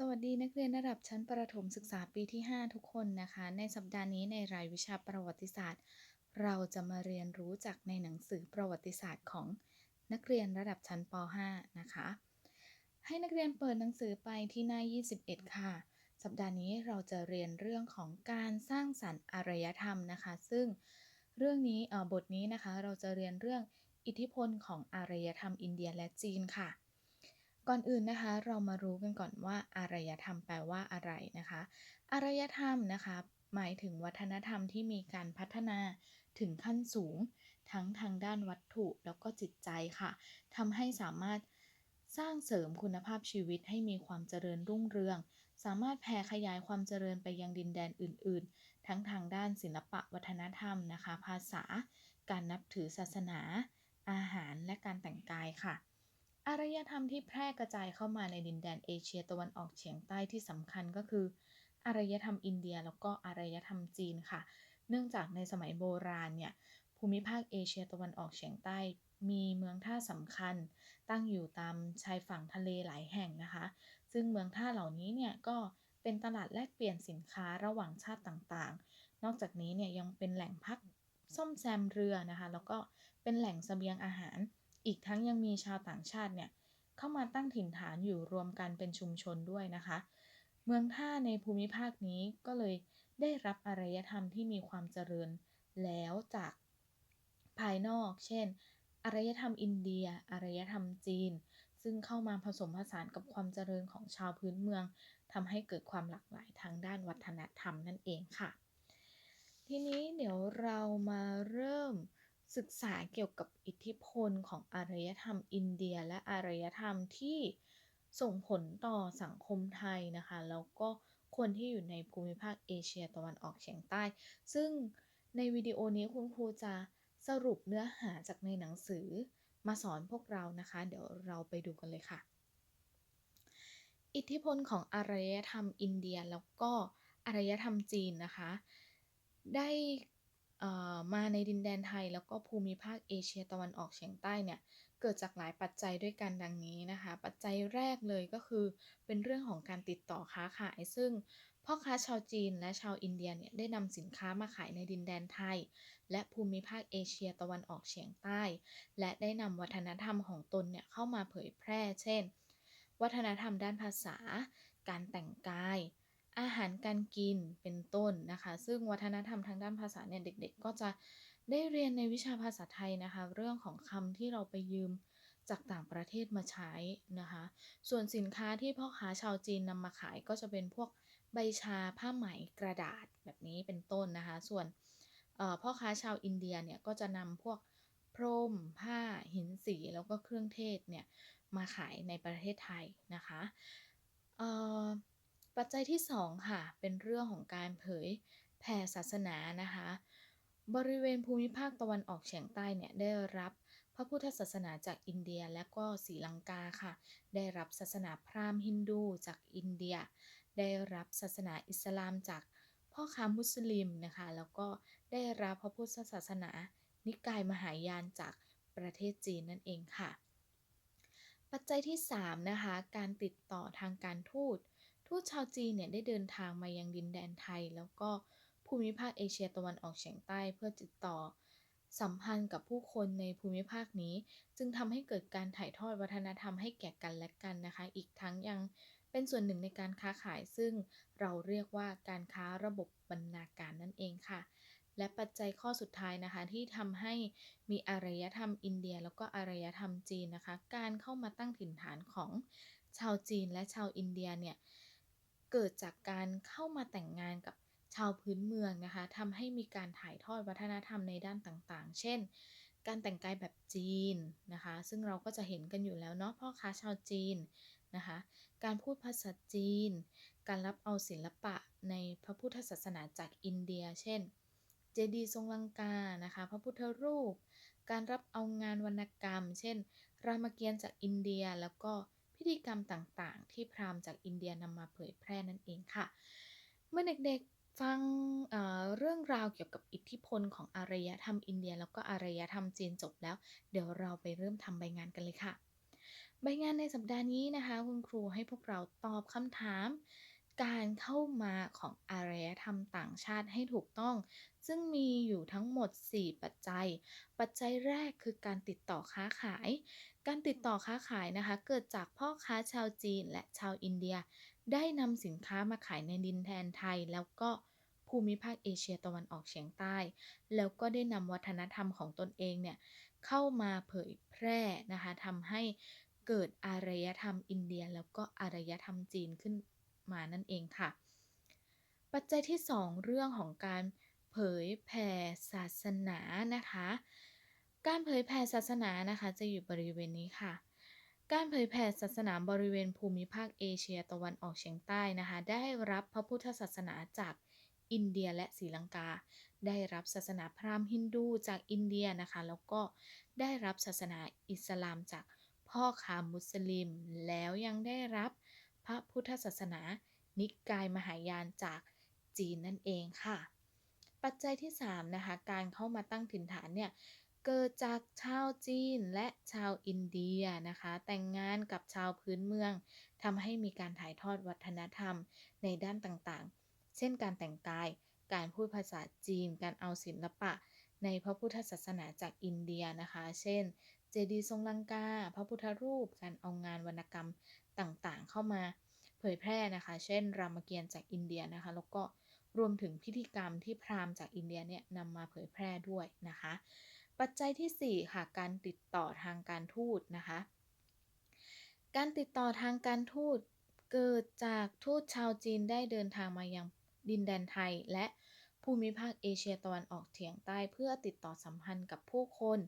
สวัสดีนักเรียนระดับชั้นประถมศึกษาปีที่ 5 ทุกคนนะคะ ในสัปดาห์นี้ในรายวิชาประวัติศาสตร์ เราจะมาเรียนรู้จากในหนังสือประวัติศาสตร์ของนักเรียนระดับชั้นป .5 นะคะ ให้นักเรียนเปิดหนังสือไปที่หน้า 21 ค่ะ สัปดาห์นี้เราจะเรียนเรื่องของการสร้างสรรค์อารยธรรมนะคะ ซึ่งเรื่องนี้บทนี้นะคะเราจะเรียนเรื่องอิทธิพลของอารยธรรมอินเดียและจีนค่ะ ก่อนอื่นนะคะ เรามารู้กันก่อนว่าอารยธรรมแปลว่าอะไรนะคะ อารยธรรมนะคะ หมายถึงวัฒนธรรมที่มีการพัฒนาถึงขั้นสูง ทั้งทางด้านวัตถุแล้วก็จิตใจค่ะทำให้สามารถสร้างเสริมคุณภาพชีวิตให้มีความเจริญรุ่งเรือง สามารถแผ่ขยายความเจริญไปยังดินแดนอื่น ๆ ทั้งทางด้านศิลปะวัฒนธรรมนะคะ ภาษา การนับถือศาสนา อาหารและการแต่งกายค่ะ อารยธรรมที่แพร่กระจายเข้ามาในดินแดนเอเชียตะวันออกเฉียงใต้ที่สำคัญก็คือ อารยธรรมอินเดียแล้วก็อารยธรรมจีนค่ะ เนื่องจากในสมัยโบราณเนี่ยภูมิภาคเอเชียตะวันออกเฉียงใต้ มีเมืองท่าสำคัญ ตั้งอยู่ตามชายฝั่งทะเลหลายแห่งนะคะ ซึ่งเมืองท่าเหล่านี้เนี่ยก็เป็นตลาดแลกเปลี่ยนสินค้าระหว่างชาติต่างๆ นอกจากนี้เนี่ยยังเป็นแหล่งพักซ่อมแซมเรือนะคะ แล้วก็เป็นแหล่งสเสบียงอาหาร อีกทั้งยังมีชาวต่างชาติเนี่ยเข้ามาตั้งถิ่นฐานอยู่รวมกันเป็นชุมชนด้วยนะคะ เมืองท่าในภูมิภาคนี้ก็เลยได้รับอารยธรรมที่มีความเจริญแล้วจากภายนอก เช่น อารยธรรมอินเดีย อารยธรรมจีน ซึ่งเข้ามาผสมผสานกับความเจริญของชาวพื้นเมืองทำให้เกิดความหลากหลายทางด้านวัฒนธรรมนั่นเองค่ะ ทีนี้เดี๋ยวเรามาเริ่ม ศึกษาเกี่ยวกับอิทธิพลของอารยธรรมอินเดียและอารยธรรมที่ส่งผลต่อสังคมไทยนะคะ แล้วก็คนที่อยู่ในภูมิภาคเอเชียตะวันออกเฉียงใต้ ซึ่งในวิดีโอนี้คุณครูจะสรุปเนื้อหาจากในหนังสือมาสอนพวกเรานะคะ เดี๋ยวเราไปดูกันเลยค่ะ อิทธิพลของอารยธรรมอินเดียแล้วก็อารยธรรมจีนนะคะ ได้ มาในดินแดนไทยแล้วก็ภูมิภาคเอเชียตะวันออกเฉียงใต้เนี่ยเกิดจากหลายปัจจัยด้วยกันดังนี้นะคะ ปัจจัยแรกเลยก็คือเป็นเรื่องของการติดต่อค้าขาย ซึ่งพ่อค้าชาวจีนและชาวอินเดียเนี่ยได้นำสินค้ามาขายในดินแดนไทย และภูมิภาคเอเชียตะวันออกเฉียงใต้ และได้นำวัฒนธรรมของตนเนี่ยเข้ามาเผยแพร่ เช่น วัฒนธรรมด้านภาษา การแต่งกาย อาหารการกินเป็นต้นนะคะ ซึ่งวัฒนธรรมทางด้านภาษาเนี่ยเด็ก ๆ ก็จะได้เรียนในวิชาภาษาไทยนะคะ เรื่องของคำที่เราไปยืมจากต่างประเทศมาใช้นะคะ ส่วนสินค้าที่พ่อค้าชาวจีนนำมาขายก็จะเป็นพวกใบชาผ้าไหมกระดาษแบบนี้เป็นต้นนะคะ ส่วนพ่อค้าชาวอินเดียเนี่ยก็จะนำพวกพรม ผ้า หินสีแล้วก็เครื่องเทศเนี่ยมาขายในประเทศไทยนะคะ ปัจจัยที่ 2 ค่ะ เป็นเรื่องของการเผยแผ่ศาสนานะคะ บริเวณภูมิภาคตะวันออกเฉียงใต้เนี่ยได้รับพระพุทธศาสนาจากอินเดียและก็ศรีลังกาค่ะ ได้รับศาสนาพราหมณ์ฮินดูจากอินเดีย ได้รับศาสนาอิสลามจากพ่อค้ามุสลิมนะคะ แล้วก็ได้รับพระพุทธศาสนา นิกายมหายานจากประเทศจีนนั่นเองค่ะ ปัจจัยที่ 3 นะคะ การติดต่อทางการทูต ทูตชาวจีนเนี่ยได้เดินทางมายังดินแดนไทย แล้วก็ภูมิภาคเอเชียตะวันออกเฉียงใต้เพื่อติดต่อ สัมพันธ์กับผู้คนในภูมิภาคนี้ จึงทำให้เกิดการถ่ายทอดวัฒนธรรมให้แก่กันและกันนะคะ อีกทั้งยังเป็นส่วนหนึ่งในการค้าขายซึ่งเราเรียกว่าการค้าระบบบรรณาการนั่นเองค่ะ และปัจจัยข้อสุดท้ายนะคะ ที่ทำให้มีอารยธรรมอินเดีย แล้วก็อารยธรรมจีนนะคะ การเข้ามาตั้งถิ่นฐานของชาวจีนและชาวอินเดียเนี่ย เกิดจากการเข้ามาแต่งงานกับชาวพื้นเมืองนะคะทำให้มีการถ่ายทอดวัฒนธรรมในด้านต่างๆ เช่น การแต่งกายแบบจีนนะคะ ซึ่งเราก็จะเห็นกันอยู่แล้วเนาะพ่อค้าชาวจีนนะคะ การพูดภาษาจีน การรับเอาศิลปะในพระพุทธศาสนาจากอินเดีย เช่น เจดีย์ทรงลังกา นะคะ พระพุทธรูป การรับเอางานวรรณกรรม เช่น รามเกียรติ์จากอินเดีย แล้วก็ พิธีกรรมต่างๆ ที่พราหมณ์จากอินเดียนำมาเผยแพร่นั่นเองค่ะ เมื่อเด็กๆฟังเเรื่องราวเกี่ยวกับอิทธิพลของอารยธรรมอินเดียแล้วก็อารยธรรมจีนจบแล้ว เดี๋ยวเราไปเริ่มทำใบงานกันเลยค่ะใใบงานในสัปดาห์นี้นะคะ คุณครูให้พวกเราตอบคำถามการเข้ามาของอารยธรรมต่างชาติให้ถูกต้อง ซึ่งมีอยู่ทั้งหมด 4 ปัจจัย ปัจจัยแรกคือการติดต่อค้าขาย การติดต่อค้าขายนะคะ เกิดจากพ่อค้าชาวจีนและชาวอินเดีย ได้นำสินค้ามาขายในดินแดนไทย แล้วก็ภูมิภาคเอเชียตะวันออกเฉียงใต้ แล้วก็ได้นำวัฒนธรรมของตนเองเนี่ยเข้ามาเผยแพร่นะคะทำให้เกิดอารยธรรมอินเดีย แล้วก็อารยธรรมจีนขึ้นมานั่นเองค่ะ ปัจจัยที่ 2 เรื่องของการเผยแผ่ศาสนานะคะ การเผยแผ่ศาสนานะคะจะอยู่บริเวณนี้ค่ะ การเผยแผ่ศาสนาบริเวณภูมิภาคเอเชียตะวันออกเฉียงใต้นะคะ ได้รับพระพุทธศาสนาจากอินเดียและศรีลังกา ได้รับศาสนาพราหมณ์ฮินดูจากอินเดียนะคะ แล้วก็ได้รับศาสนาอิสลามจากพ่อค้ามุสลิม แล้วยังได้รับพระพุทธศาสนา นิกายมหายานจากจีนนั่นเองค่ะ ปัจจัยที่3นะคะการเข้ามาตั้งถิ่นฐานเนี่ย เกิดจากชาวจีนและชาวอินเดียนะคะ แต่งงานกับชาวพื้นเมืองทำให้มีการถ่ายทอดวัฒนธรรมในด้านต่างๆ เช่นการแต่งกาย การพูดภาษาจีน การเอาศิลปะ ในพระพุทธศาสนาจากอินเดียนะคะ เช่น เจดีย์ทรงลังกา พระพุทธรูป การเอางานวรรณกรรมต่างๆ เข้ามาเผยแพร่นะคะ เช่น รามเกียรติ์จากอินเดียนะคะ แล้วก็รวมถึงพิธีกรรมที่พราหมณ์จากอินเดียเนี่ยนำมาเผยแพร่ด้วยนะคะ ปัจจัยที่ 4 ค่ะ การติดต่อทางการทูตนะคะ การติดต่อทางการทูตเกิดจากทูตชาวจีนได้เดินทางมายังดินแดนไทย และภูมิภาคเอเชียตะวันออกเฉียงใต้เพื่อติดต่อสัมพันธ์กับผู้คน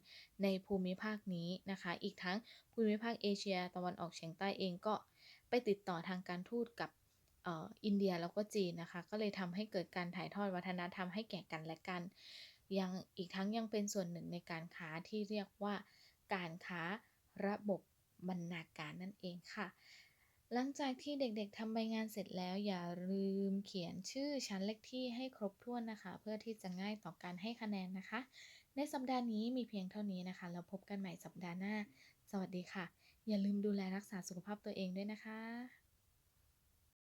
ในภูมิภาคนี้นะคะ อีกทั้งภูมิภาคเอเชียตะวันออกเฉียงใต้เองก็ไปติดต่อทางการทูตกับอินเดียแล้วก็จีนนะคะ ก็เลยทำให้เกิดการถ่ายทอดวัฒนธรรมให้แก่กันและกัน ยังอีกทั้งยังเป็นส่วนหนึ่งในการค้าที่เรียกว่าการค้าระบบบรรณาการนั่นเองค่ะ หลังจากที่เด็กๆทำใบงานเสร็จแล้วอย่าลืมเขียนชื่อชั้นเลขที่ให้ครบถ้วนนะคะ เพื่อที่จะง่ายต่อการให้คะแนนนะคะ ในสัปดาห์นี้มีเพียงเท่านี้นะคะ แล้วพบกันใหม่สัปดาห์หน้า สวัสดีค่ะ อย่าลืมดูแลรักษาสุขภาพตัวเองด้วยนะคะ